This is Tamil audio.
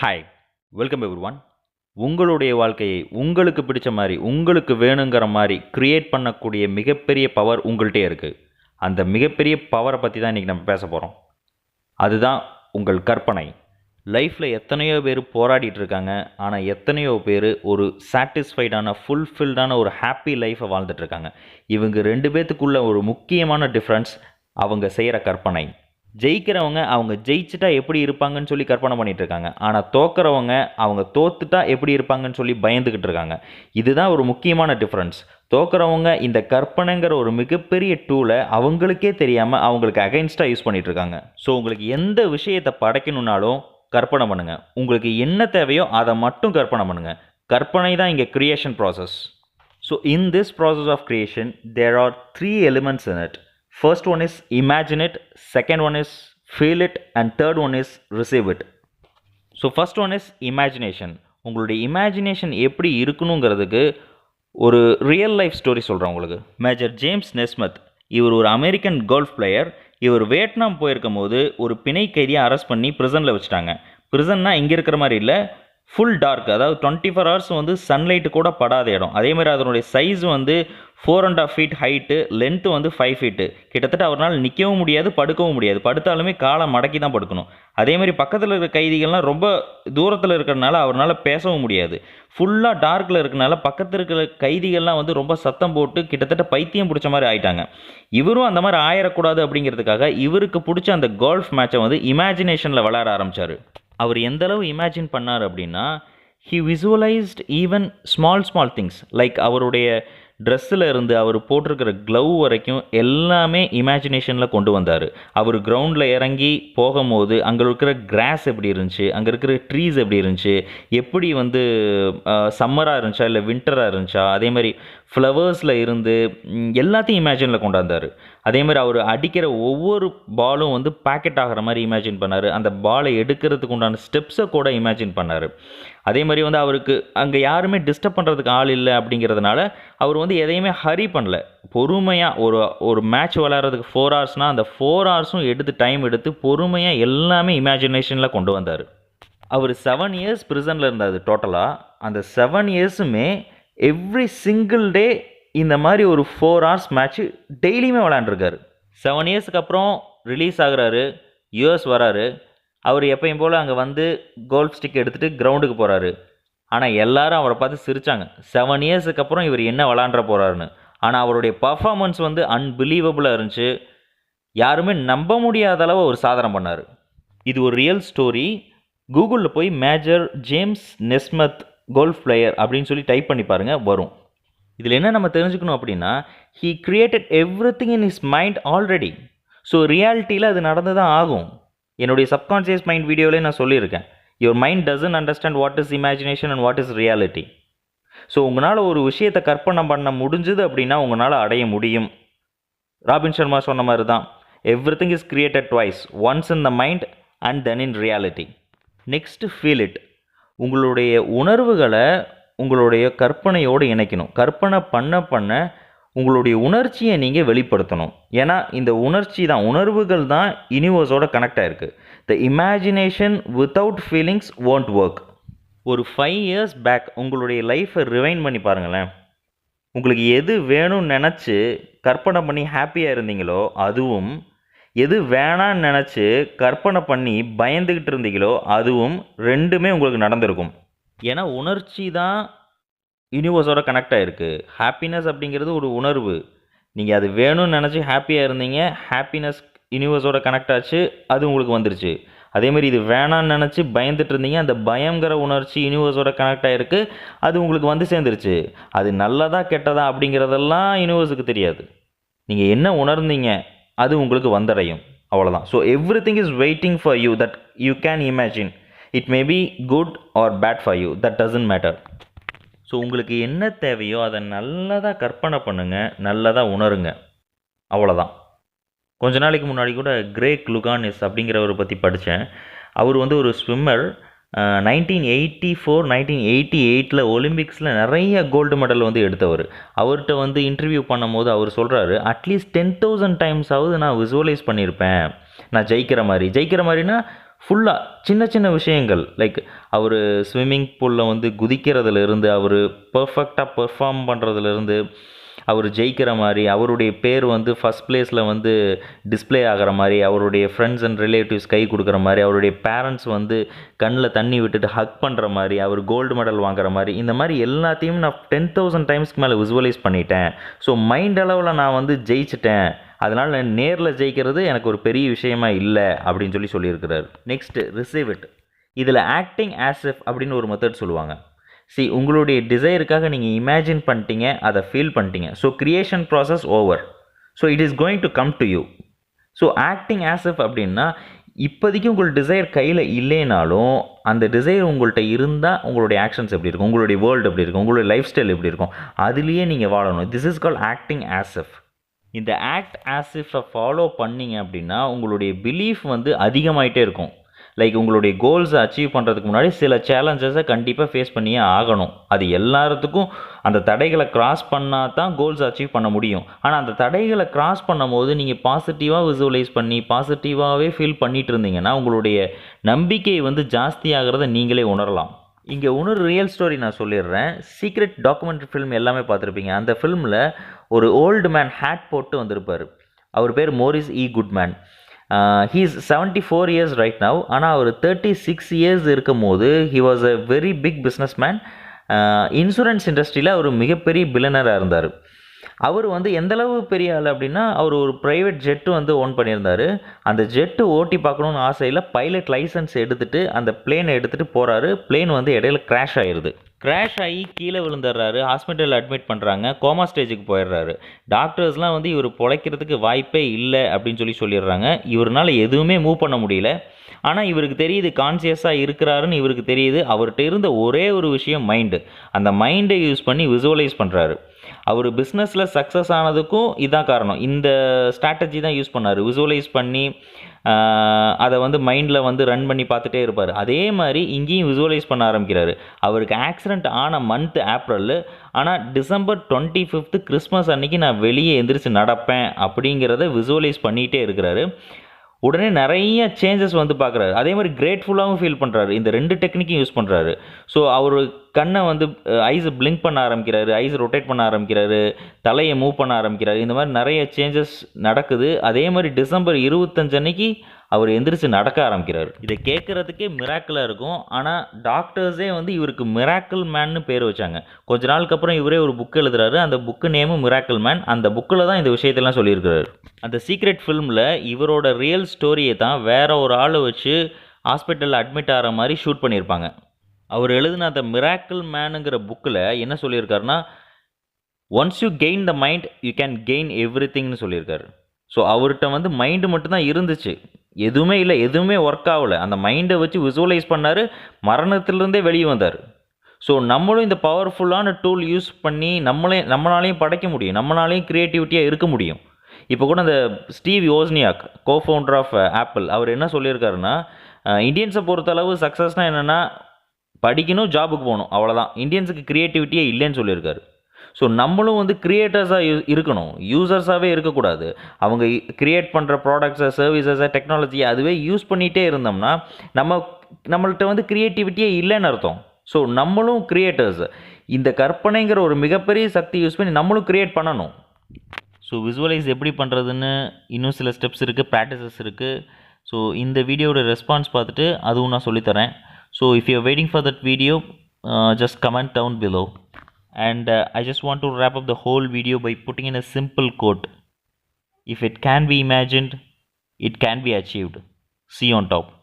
ஹாய் வெல்கம் எவ்ரி ஒன் உங்களுடைய வாழ்க்கையை உங்களுக்கு பிடிச்ச மாதிரி உங்களுக்கு வேணுங்கிற மாதிரி க்ரியேட் பண்ணக்கூடிய மிகப்பெரிய பவர் உங்கள்கிட்டே இருக்குது அந்த மிகப்பெரிய பவரை பற்றி தான் இன்றைக்கி நம்ம பேச போகிறோம் அதுதான் உங்கள் கற்பனை. லைஃப்பில் எத்தனையோ பேர் போராடிட்டு இருக்காங்க. ஆனால் எத்தனையோ பேர் ஒரு சாட்டிஸ்ஃபைடான ஃபுல்ஃபில்டான ஒரு ஹாப்பி லைஃப்பை வாழ்ந்துட்டுருக்காங்க இவங்க ரெண்டு பேர்த்துக்குள்ள ஒரு முக்கியமான டிஃப்ரென்ஸ் அவங்க செய்கிற கற்பனை. ஜெயிக்கிறவங்க அவங்க ஜெயிச்சுட்டா எப்படி இருப்பாங்கன்னு சொல்லி கற்பனை பண்ணிட்டு இருக்காங்க. ஆனால் தோக்கிறவங்க அவங்க தோத்துட்டா எப்படி இருப்பாங்கன்னு சொல்லி பயந்துக்கிட்டு இருக்காங்க. இதுதான் ஒரு முக்கியமான டிஃப்ரென்ஸ் தோக்குறவங்க இந்த கற்பனைங்கிற ஒரு மிகப்பெரிய டூலை அவங்களுக்கே தெரியாமல் அவங்களுக்கு அகைன்ஸ்டாக யூஸ் பண்ணிட்டு இருக்காங்க. ஸோ உங்களுக்கு எந்த விஷயத்தை படைக்கணுன்னாலும் கற்பனை பண்ணுங்கள் உங்களுக்கு என்ன தேவையோ அதை மட்டும் கற்பனை பண்ணுங்கள் கற்பனை தான் இங்கே creation process so in this process of creation there are three elements in it first one is imagine it second one is feel it and third one is receive it so first one is imagination உங்களுடைய இமேஜினேஷன் எப்படி இருக்கணுங்கிறதுக்கு ஒரு ரியல் லைஃப் ஸ்டோரி சொல்கிறேன் உங்களுக்கு. மேஜர் ஜேம்ஸ் நெஸ்மத் இவர் ஒரு அமெரிக்கன் கோல்ஃப் பிளேயர் இவர் வியட்நாம் போயிருக்கும் போது ஒரு பிணை கைதியை அரெஸ்ட் பண்ணி ப்ரிசனில் வச்சுட்டாங்க. ப்ரிசன்னா இங்கே இருக்கிற மாதிரி இல்லை ஃபுல் டார்க் அதாவது டுவெண்ட்டி ஃபோர் ஹவர்ஸ் வந்து சன்லைட்டு கூட படாத இடம். அதே மாதிரி அதனுடைய சைஸ் வந்து four and half feet height length வந்து ஃபைவ் ஃபீட்டு கிட்டத்தட்ட அவரால் நிற்கவும் முடியாது படுக்கவும் முடியாது. படுத்தாலுமே காலை மடக்கி தான் படுக்கணும். அதேமாதிரி பக்கத்தில் இருக்கிற கைதிகள்லாம் ரொம்ப தூரத்தில் இருக்கிறனால அவரால் பேசவும் முடியாது. ஃபுல்லாக டார்க்கில் இருக்கனால பக்கத்தில் இருக்கிற கைதிகள்லாம் வந்து ரொம்ப சத்தம் போட்டு கிட்டத்தட்ட பைத்தியம் பிடிச்ச மாதிரி ஆயிட்டாங்க. இவரும் அந்த மாதிரி ஆயிடக்கூடாது அப்படிங்கிறதுக்காக இவருக்கு பிடிச்ச அந்த கோல்ஃப் மேட்சை வந்து இமேஜினேஷனில் விளையாட ஆரம்பித்தார் அவர் எந்தளவு இமேஜின் பண்ணார் அப்படின்னா he visualised even small small things like அவருடைய ட்ரெஸ்ஸில் இருந்து அவர் போட்டிருக்கிற க்ளவ் வரைக்கும் எல்லாமே இமேஜினேஷனில் கொண்டு வந்தார். அவர் கிரவுண்டில் இறங்கி போகும்போது அங்கே இருக்கிற கிராஸ் எப்படி இருந்துச்சு அங்கே இருக்கிற ட்ரீஸ் எப்படி இருந்துச்சு எப்படி வந்து சம்மராக இருந்துச்சா இல்லை வின்டராக இருந்துச்சா அதே மாதிரி ஃப்ளவர்ஸில் இருந்து எல்லாத்தையும் இமேஜினில் கொண்டாந்தார் அதே மாதிரி அவர் அடிக்கிற ஒவ்வொரு பாலும் வந்து பேக்கெட் ஆகிற மாதிரி இமேஜின் பண்ணார். அந்த பாலை எடுக்கிறதுக்கு உண்டான ஸ்டெப்ஸை கூட இமேஜின் பண்ணார். அதே மாதிரி வந்து அவருக்கு அங்கே யாருமே டிஸ்டர்ப் பண்ணுறதுக்கு ஆள் இல்லை அப்படிங்கிறதுனால அவர் வந்து எதையுமே ஹரி பண்ணல. பொறுமையாக ஒரு ஒரு மேட்ச் விளையாடுறதுக்கு ஃபோர் ஹவர்ஸ்னால் அந்த ஃபோர் ஹவர்ஸும் எடுத்து டைம் எடுத்து பொறுமையாக எல்லாமே இமேஜினேஷனில் கொண்டு வந்தார். அவர் செவன் இயர்ஸ் ப்ரிசனில் இருந்தார் டோட்டலாக அந்த செவன் இயர்ஸுமே எவ்ரி சிங்கிள் டே இந்த மாதிரி ஒரு ஃபோர் ஹவர்ஸ் மேட்ச்சு டெய்லியுமே விளாண்டுருக்காரு செவன் இயர்ஸ்க்கு அப்புறம் ரிலீஸ் ஆகுறாரு. யூஎஸ் வராரு. அவர் எப்பயும் போல் அங்கே வந்து கோல்ஃப் ஸ்டிக் எடுத்துகிட்டு கிரவுண்டுக்கு போகிறாரு ஆனால் எல்லாரும் அவரை பார்த்து சிரித்தாங்க செவன் இயர்ஸுக்கு அப்புறம் இவர் என்ன விளாண்டுற போகிறாருன்னு ஆனால் அவருடைய பர்ஃபார்மன்ஸ் வந்து அன்பிலீவபுளாக இருந்துச்சு. யாருமே நம்ப முடியாத அளவு ஒரு சாதனை பண்ணார். இது ஒரு ரியல் ஸ்டோரி கூகுளில் போய் major James Nesmeth golf player அப்படின்னு சொல்லி டைப் பண்ணி பாருங்கள் வரும். இதில் என்ன நம்ம தெரிஞ்சுக்கணும் அப்படின்னா he created everything in his mind already so ரியாலிட்டியில் அது நடந்து தான் ஆகும். என்னுடைய சப்கான்ஷியஸ் மைண்ட் வீடியோவிலே நான் சொல்லியிருக்கேன். Your mind doesn't understand what is imagination and what is reality so உங்களால் ஒரு விஷயத்தை கற்பனை பண்ண முடிஞ்சுது அப்படின்னா உங்களால் அடைய முடியும். ராபின் சர்மா சொன்ன மாதிரி தான் everything is created twice once in the mind and then in reality next feel it உங்களுடைய உணர்வுகளை உங்களுடைய கற்பனையோடு இணைக்கணும். கற்பனை பண்ண பண்ண உங்களுடைய உணர்ச்சியை நீங்கள் வெளிப்படுத்தணும். ஏன்னா இந்த உணர்ச்சி தான் உணர்வுகள் தான் யூனிவர்ஸோட கனெக்ட் ஆகிருக்கு the imagination without feelings won't work ஒரு ஃபைவ் இயர்ஸ் பேக் உங்களுடைய லைஃப்பை ரிவைன் பண்ணி பாருங்களேன். உங்களுக்கு எது வேணும்னு நினச்சி கற்பனை பண்ணி ஹாப்பியாக இருந்தீங்களோ அதுவும் எது வேணான்னு நினச்சி கற்பனை பண்ணி பயந்துக்கிட்டு இருந்தீங்களோ அதுவும் ரெண்டுமே உங்களுக்கு நடந்திருக்கும். ஏன்னா உணர்ச்சி தான் யூனிவர்ஸோட கனெக்ட் ஆகிருக்கு ஹாப்பினஸ் அப்படிங்கிறது ஒரு உணர்வு. நீங்கள் அது வேணும்னு நினச்சி ஹாப்பியாக இருந்தீங்க ஹாப்பினஸ் யூனிவர்ஸோட கனெக்ட் ஆச்சு அது உங்களுக்கு வந்துருச்சு. அதேமாதிரி இது வேணான்னு நினச்சி பயந்துட்டு இருந்தீங்க அந்த பயங்கிற உணர்ச்சி யூனிவர்ஸோட கனெக்ட் ஆகிருக்கு அது உங்களுக்கு வந்து சேர்ந்துருச்சு. அது நல்லதா கெட்டதா அப்படிங்கிறதெல்லாம் யூனிவர்ஸுக்கு தெரியாது. நீங்கள் என்ன உணர்ந்தீங்க அது உங்களுக்கு வந்தடையும். அவ்வளோதான் so everything is waiting for you that you can imagine it may be good or bad for you that doesn't matter so உங்களுக்கு என்ன தேவையோ அதை நல்லதாக கற்பனை பண்ணுங்கள் நல்லதாக உணருங்க. அவ்வளோதான் கொஞ்ச நாளைக்கு முன்னாடி கூட கிரேக் லுகானிஸ் அப்படிங்கிறவரை பற்றி படித்தேன் அவர் வந்து ஒரு swimmer. Nineteen eighty four nineteen eighty எயிட்டில் ஒலிம்பிக்ஸில் நிறைய கோல்டு மெடல் வந்து எடுத்தவர். அவர்கிட்ட வந்து இன்டர்வியூ பண்ணும்போது அவர் சொல்கிறாரு அட்லீஸ்ட் டென் தௌசண்ட் டைம்ஸாவது நான் விசுவலைஸ் பண்ணியிருப்பேன் நான் ஜெயிக்கிற மாதிரி. ஜெயிக்கிற மாதிரினா ஃபுல்லாக சின்ன சின்ன விஷயங்கள். லைக் அவர் ஸ்விம்மிங் பூலில் வந்து குதிக்கிறதுலேருந்து அவர் பர்ஃபெக்டாக பெர்ஃபார்ம் பண்ணுறதுலேருந்து அவர் ஜெயிக்கிற மாதிரி அவருடைய பேர் வந்து ஃபஸ்ட் பிளேஸில் வந்து டிஸ்ப்ளே ஆகிற மாதிரி அவருடைய ஃப்ரெண்ட்ஸ் அண்ட் ரிலேட்டிவ்ஸ் கை கொடுக்குற மாதிரி அவருடைய பேரண்ட்ஸ் வந்து கண்ணில் தண்ணி விட்டுட்டு ஹக் பண்ணுற மாதிரி அவர் கோல்டு மெடல் வாங்குற மாதிரி இந்த மாதிரி எல்லாத்தையும் நான் டென் தௌசண்ட் டைம்ஸ்க்கு மேலே விசுவலைஸ் பண்ணிட்டேன். ஸோ மைண்ட் அளவில் நான் வந்து ஜெயிச்சிட்டேன். அதனால் நான் நேரில் ஜெயிக்கிறது எனக்கு ஒரு பெரிய விஷயமா இல்லை அப்படின்னு சொல்லி சொல்லியிருக்கிறார். நெக்ஸ்ட்டு ரிசீவ் இட் இதில் ஆக்டிங் ஆசிஃப் அப்படின்னு ஒரு மெத்தட் சொல்லுவாங்க. சி உங்களுடைய டிசைருக்காக நீங்கள் இமேஜின் பண்ணிட்டீங்க அதை ஃபீல் பண்ணிட்டீங்க. So creation process over so it is going to come to you so acting as if அப்படின்னா இப்போதைக்கு உங்கள் டிசைர் கையில் இல்லைனாலும் அந்த டிசைர் உங்கள்கிட்ட இருந்தால் உங்களுடைய ஆக்ஷன்ஸ் எப்படி இருக்கும்? உங்களுடைய வேர்ல்டு எப்படி இருக்கும்? உங்களுடைய லைஃப் ஸ்டைல் எப்படி இருக்கும்? அதுலேயே நீங்கள் வாழணும். This is call acting as if இந்த ஆக்ட் ஆசிஃபை ஃபாலோ பண்ணீங்க அப்படின்னா உங்களுடைய பிலீஃப் வந்து அதிகமாகிட்டே இருக்கும். லைக் உங்களுடைய கோல்ஸை அச்சீவ் பண்ணுறதுக்கு முன்னாடி சில சேலஞ்சஸை கண்டிப்பாக ஃபேஸ் பண்ணியே ஆகணும். அது எல்லாத்துக்கும் அந்த தடைகளை கிராஸ் பண்ணால் தான் கோல்ஸ் அச்சீவ் பண்ண முடியும். ஆனால் அந்த தடைகளை கிராஸ் பண்ணும்போது நீங்கள் பாசிட்டிவாக விசுவலைஸ் பண்ணி பாசிட்டிவாகவே ஃபீல் பண்ணிட்டு இருந்தீங்கன்னா உங்களுடைய நம்பிக்கை வந்து ஜாஸ்தியாகிறத நீங்களே உணரலாம். இங்கே இன்னொரு ரியல் ஸ்டோரி நான் சொல்லிடுறேன். சீக்ரெட் டாக்குமெண்ட்ரி ஃபிலிம் எல்லாமே பார்த்துருப்பீங்க. அந்த ஃபிலிமில் ஒரு ஓல்டு மேன் ஹேட் போட்டு வந்திருப்பார். அவர் பேர் Morris E Goodman he is seventy four years right now ஆனால் அவர் தேர்ட்டி சிக்ஸ் இயர்ஸ் இருக்கும் போது he was a very big businessman insurance இண்டஸ்ட்ரியில் அவர் மிகப்பெரிய பில்லனராக இருந்தார். அவர் வந்து எந்தளவு பெரிய ஆள் அப்படின்னா அவர் ஒரு ப்ரைவேட் ஜெட்டு வந்து ஓன் பண்ணியிருந்தார். அந்த ஜெட்டு ஓட்டி பார்க்கணுன்னு ஆசையில் பைலட் லைசன்ஸ் எடுத்துகிட்டு அந்த பிளேனை எடுத்துகிட்டு போகிறாரு பிளேன் வந்து இடையில கிராஷ் ஆயிடுது கிராஷ் ஆகி கீழே விழுந்துடுறாரு. ஹாஸ்பிட்டலில் அட்மிட் பண்ணுறாங்க கோமா ஸ்டேஜுக்கு போயிடுறாரு. டாக்டர்ஸ்லாம் வந்து இவர் பிழைக்கிறதுக்கு வாய்ப்பே இல்லை அப்படின்னு சொல்லி சொல்லிடுறாங்க. இவரால் எதுவுமே மூவ் பண்ண முடியல. ஆனால் இவருக்கு தெரியுது கான்சியஸாக இருக்கிறாருன்னு இவருக்கு தெரியுது. அவர்கிட்ட இருந்த ஒரே ஒரு விஷயம் மைண்டு அந்த மைண்டை யூஸ் பண்ணி விசுவலைஸ் பண்ணுறாரு அவர் பிஸ்னஸில் சக்ஸஸ் ஆனதுக்கும் இதான் காரணம். இந்த ஸ்ட்ராட்டஜி தான் யூஸ் பண்ணார். விசுவலைஸ் பண்ணி அதை வந்து மைண்டில் வந்து ரன் பண்ணி பார்த்துட்டே இருப்பார். அதே மாதிரி இங்கேயும் விசுவலைஸ் பண்ண ஆரம்பிக்கிறாரு. அவருக்கு ஆக்சிடெண்ட் ஆன மந்த் ஏப்ரல் ஆனால் டிசம்பர் டுவெண்ட்டி ஃபிஃப்த்து கிறிஸ்மஸ் அன்னைக்கு நான் வெளியே எந்திரிச்சு நடப்பேன் அப்படிங்கிறத விசுவலைஸ் பண்ணிகிட்டே இருக்கிறாரு. உடனே நிறைய சேஞ்சஸ் வந்து பார்க்குறாரு. அதே மாதிரி கிரேட்ஃபுல்லாகவும் ஃபீல் பண்ணுறாரு இந்த ரெண்டு டெக்னிக்கையும் யூஸ் பண்ணுறாரு ஸோ அவர் கண்ணை வந்து ஐஸ் பிளிங்க் பண்ண ஆரம்பிக்கிறாரு. ஐஸ் ரொட்டேட் பண்ண ஆரம்பிக்கிறாரு. தலையை மூவ் பண்ண ஆரம்பிக்கிறாரு. இந்த மாதிரி நிறைய சேஞ்சஸ் நடக்குது. அதே மாதிரி டிசம்பர் இருபத்தஞ்சு அன்னைக்கு அவர் எந்திரிச்சு நடக்க ஆரம்பிக்கிறார். இதை கேட்குறதுக்கே மிராக்கிளாக இருக்கும். ஆனால் டாக்டர்ஸே வந்து இவருக்கு மிராக்கிள் மேன்னு பேர் வச்சாங்க. கொஞ்ச நாளுக்கு அப்புறம் இவரே ஒரு புக் எழுதுறாரு. அந்த புக்கு நேமும் மிராக்கிள் மேன் அந்த புக்கில் தான் இந்த விஷயத்தெல்லாம் சொல்லியிருக்கிறாரு. அந்த சீக்ரெட் ஃபிலிமில் இவரோட ரியல் ஸ்டோரியை தான் வேற ஒரு ஆளை வச்சு ஹாஸ்பிட்டலில் அட்மிட் ஆகிற மாதிரி ஷூட் பண்ணியிருப்பாங்க. அவர் எழுதின அந்த மிராக்கிள் மேனுங்கிற புக்கில் என்ன சொல்லியிருக்காருன்னா once you gain the mind you can gain every திங்னு சொல்லியிருக்காரு. ஸோ அவர்கிட்ட வந்து மைண்டு மட்டும்தான் இருந்துச்சு. எதுவுமே இல்லை எதுவுமே ஒர்க் ஆகலை. அந்த மைண்டை வச்சு விசுவலைஸ் பண்ணார் மரணத்திலிருந்தே வெளியே வந்தார். ஸோ நம்மளும் இந்த பவர்ஃபுல்லான டூல் யூஸ் பண்ணி நம்மளே நம்மளாலையும் படைக்க முடியும். நம்மளாலையும் க்ரியேட்டிவிட்டியாக இருக்க முடியும். இப்போ கூட அந்த Steve Wozniak co founder of Apple அவர் என்ன சொல்லியிருக்காருன்னா இந்தியன்ஸை பொறுத்தளவு சக்ஸஸ்னால் என்னென்னா படிக்கணும் ஜாபுக்கு போகணும். அவ்வளோதான் இந்தியன்ஸுக்கு க்ரியேட்டிவிட்டியே இல்லைன்னு சொல்லியிருக்காரு. ஸோ நம்மளும் வந்து க்ரியேட்டர்ஸாக இருக்கணும். யூசர்ஸாகவே இருக்கக்கூடாது. அவங்க க்ரியேட் பண்ணுற ப்ராடக்ட்ஸை சர்வீசஸை டெக்னாலஜியை அதுவே யூஸ் பண்ணிகிட்டே இருந்தோம்னா நம்ம நம்மள்கிட்ட வந்து க்ரியேட்டிவிட்டியே இல்லைன்னு அர்த்தம். ஸோ நம்மளும் க்ரியேட்டர்ஸ் இந்த கற்பனைங்கிற ஒரு மிகப்பெரிய சக்தி யூஸ் பண்ணி நம்மளும் க்ரியேட் பண்ணணும். ஸோ விசுவலைஸ் எப்படி பண்ணுறதுன்னு இன்னும் சில ஸ்டெப்ஸ் இருக்குது ப்ராக்டிசஸ் இருக்குது ஸோ இந்த வீடியோட ரெஸ்பான்ஸ் பார்த்துட்டு அதுவும் நான் சொல்லித்தரேன். So if you waiting for that video just comment down below and uh, I just want to wrap up the whole video by putting in a simple quote If it can be imagined, it can be achieved. See you on top.